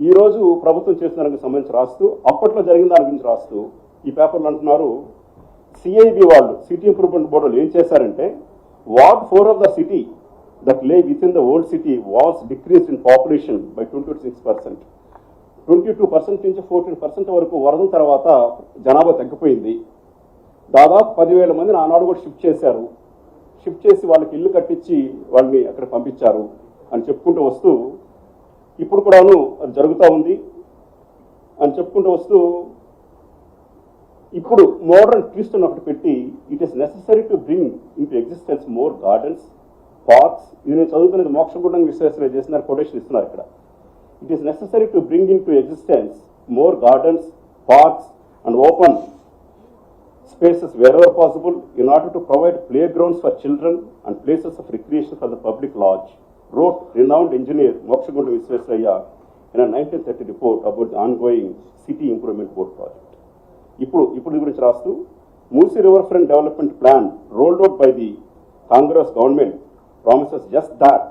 ఈ రోజు ప్రభుత్వం చేసిన దానికి సంబంధించి రాస్తూ అప్పట్లో జరిగిన దాని గురించి రాస్తూ ఈ పేపర్లు అంటున్నారు సిఐబి వాళ్ళు సిటీ ఇంప్రూవ్మెంట్ బోర్డులు ఏం చేశారంటే ward four of the city that lay within the old city was decrease in population by twenty six percent. Twenty two percent నుంచి ఫోర్టీన్ పర్సెంట్ వరకు వరదల తర్వాత జనాభా తగ్గిపోయింది. దాదాపు పదివేల మందిని ఆనాడు కూడా షిఫ్ట్ చేశారు. షిఫ్ట్ చేసి వాళ్ళకి ఇల్లు కట్టించి వాళ్ళని అక్కడ పంపించారు అని చెప్పుకుంటూ వస్తూ ఇప్పుడు కూడాను అది జరుగుతూ ఉంది అని చెప్పుకుంటూ వస్తూ ఇప్పుడు మోడర్న్ ట్విస్ట్ అని ఒకటి పెట్టి it is necessary to bring into existence more gardens parks ఇది నేను చదువుతున్నది మోక్షగుండం విశ్లేషణ చేసిన కొటేషన్ ఇస్తున్నారు ఇక్కడ. It is necessary to bring into existence more gardens parks and open spaces wherever possible in order to provide playgrounds for children and places of recreation for the public lodge, road renowned engineer Mokshagundam Visvesvaraya in nineteen thirty report about the ongoing city improvement board project ఇప్పుడు ఇప్పుడు గురించి రాస్తూ Musi river front development plan rolled out by the Congress government promises just that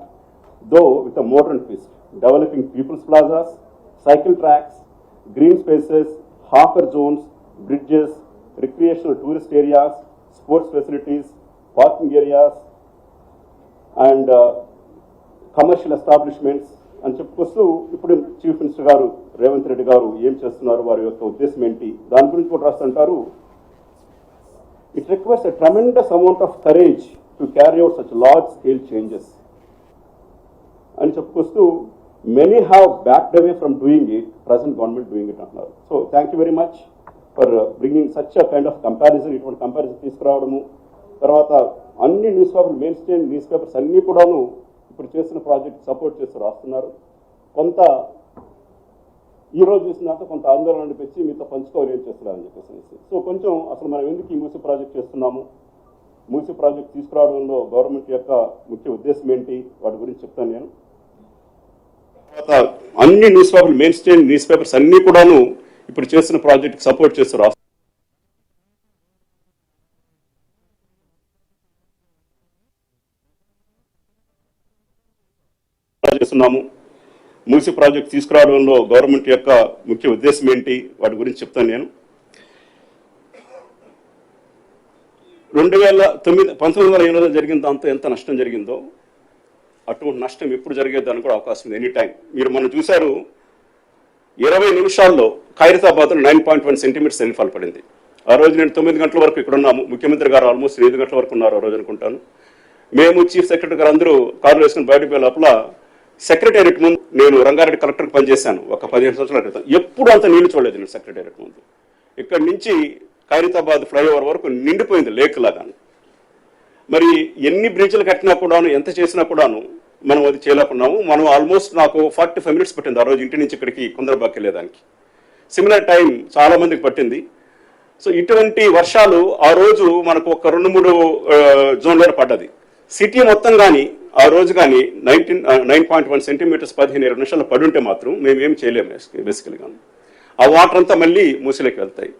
though with a modern twist developing people's plazas cycle tracks green spaces hawker zones bridges recreational tourist areas sports facilities parking areas and commercial establishments అని చెప్పుకొస్తూ ఇప్పుడు chief minister గారు రేవంత్ రెడ్డి గారు ఏం చేస్తున్నారు వారి యొక్క ఉద్దేశం ఏంటి దాని గురించి కూడా రాస్తుంటారు. It request a tremendous amount of courage to carry out such large scale changes అని చెప్పుకొస్తూ many have backed away from doing it present government doing it అంటున్నారు. So thank you very much for bringing such a kind of comparison ఇటువంటి comparison తీసుకురావడము. తర్వాత అన్ని newspaper mainstream newspapers అన్నీ కూడాను ఇప్పుడు చేసిన ప్రాజెక్ట్ సపోర్ట్ చేస్తూ రాస్తున్నారు. కొంత ఈ రోజు చూసినాక కొంత ఆందోళన అనిపించి మీతో పంచుకోవాలి ఏం చేస్తున్నారని చెప్పేసి సో కొంచెం అసలు మనం ఎందుకు ఈ మూసి ప్రాజెక్ట్ చేస్తున్నాము? మూసి ప్రాజెక్ట్ తీసుకురావడంలో గవర్నమెంట్ యొక్క ముఖ్య ఉద్దేశం ఏంటి? వాటి గురించి చెప్తాను నేను. తర్వాత అన్ని newspaper mainstream newspapers అన్నీ కూడాను ఇప్పుడు చేస్తున్న ప్రాజెక్ట్ సపోర్ట్ చేస్తూ చేస్తున్నాము. మూసి ప్రాజెక్ట్ తీసుకురావడంలో గవర్నమెంట్ యొక్క ముఖ్య ఉద్దేశం ఏంటి? వాటి గురించి చెప్తాను నేను. రెండు వేల తొమ్మిది పంతొమ్మిది వందల ఎనిమిదిలో జరిగిన దాంతో ఎంత నష్టం జరిగిందో అటువంటి నష్టం ఎప్పుడు జరిగేదానికి కూడా అవకాశం ఉంది. ఎనీ టైం మీరు మనం చూశారు ఇరవై నిమిషాల్లో ఖైరతాబాద్లో nine point one centimetres rainfall పడింది. ఆ రోజు నేను తొమ్మిది గంటల వరకు ఇక్కడ ఉన్నాము. ముఖ్యమంత్రి గారు ఆల్మోస్ట్ ఎనిమిది గంటల వరకు ఉన్నారు ఆ రోజు అనుకుంటాను. మేము చీఫ్ సెక్రటరీ గారు అందరూ కారులో వేసుకుని బయటకు పోయే లోపల సెక్రటేరియట్ ముందు నేను రంగారెడ్డి కలెక్టర్కి పనిచేశాను ఒక పదిహేను సంవత్సరాల క్రితం. ఎప్పుడు అంత నీళ్ళు చూడలేదు నేను సెక్రటేరియట్ ముందు. ఇక్కడి నుంచి ఖైరతాబాద్ ఫ్లైఓవర్ వరకు నిండిపోయింది లేక్ లాగా. మరి ఎన్ని బ్రిడ్జ్లు కట్టినా కూడాను ఎంత చేసినా కూడాను మనం అది చేయలేకున్నాము. మనం ఆల్మోస్ట్ నాకు ఫార్టీ ఫైవ్ మినిట్స్ పట్టింది ఆ రోజు ఇంటి నుంచి ఇక్కడికి కుందరబాకి వెళ్ళేదానికి. సిమిలర్ టైం చాలా మందికి పట్టింది. సో ఇటువంటి వర్షాలు ఆ రోజు మనకు ఒక రెండు మూడు జోన్లో పడ్డది. సిటీ మొత్తం కానీ ఆ రోజు కానీ nineteen nine point one centimetres పదిహేను ఇరవై నిమిషాలు పడుంటే మాత్రం మేము ఏం చేయలేము బేసికల్గా. ఆ వాటర్ అంతా మళ్ళీ మూసిలోకి వెళ్తాయి.